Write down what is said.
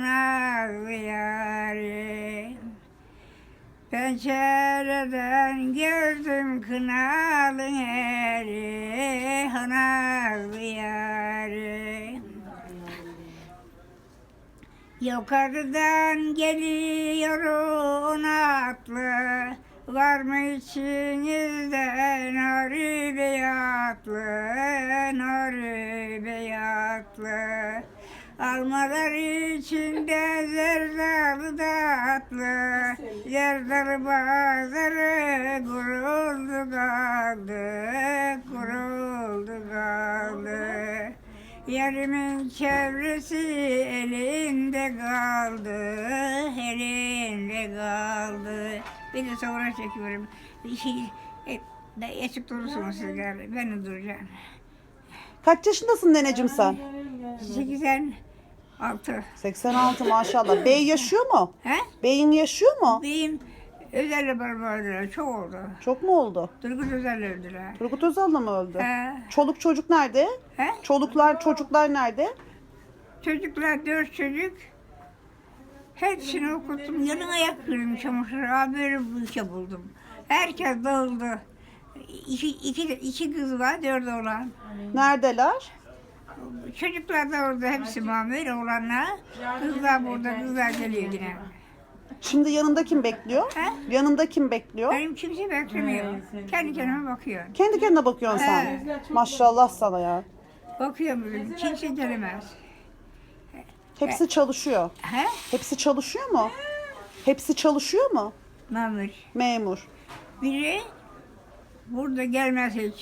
Nazlı yarim Pencereden gördüm kınalı eri Nazlı yarim Yukarıdan geliyor atlı Var mı içinizde nari beyatlı Nari beyatlı Almalar içinde zerdalı tatlı Zerdalı bazarı kuruldu kaldı Kuruldu kaldı Yarimin çevresi elinde kaldı, elinde kaldı. Bir de sonra çekiyorum. Şey, e, de yaşık durursunuz sizler, ben de duracağım. Kaç yaşındasın neneciğim sen? 86. 86 maşallah. Bey yaşıyor mu? He? Beyin yaşıyor mu? Özer'le beraber öldüler, çok oldu. Çok mu oldu? Turgut Özer'le öldüler. Turgut Özal'la mı öldü? He? Çoluk çocuk nerede? He? Çoluklar çocuklar nerede? Çocuklar dört çocuk. Hepsini okuttum. Yarın ayak kırdım çamaşır. Abi böyle bir işe buldum. Herkes dağıldı. İki, iki, iki kız var, dört oğlan. Neredeler? Çocuklar da orada hepsi mamur oğlanlar. Kızlar burada, kızlar geliyor yine. Şimdi yanında kim bekliyor? He? Yanında kim bekliyor? Benim kimse beklemiyor. Kendi kendime bakıyor. Kendi kendine bakıyorsun sen. Maşallah sana ya. Bakıyorum dedim. Kimse gelemez. Hepsi çalışıyor. He? Hepsi çalışıyor mu? Hepsi çalışıyor mu? Mamur. Memur. Biri burada gelmez hiç.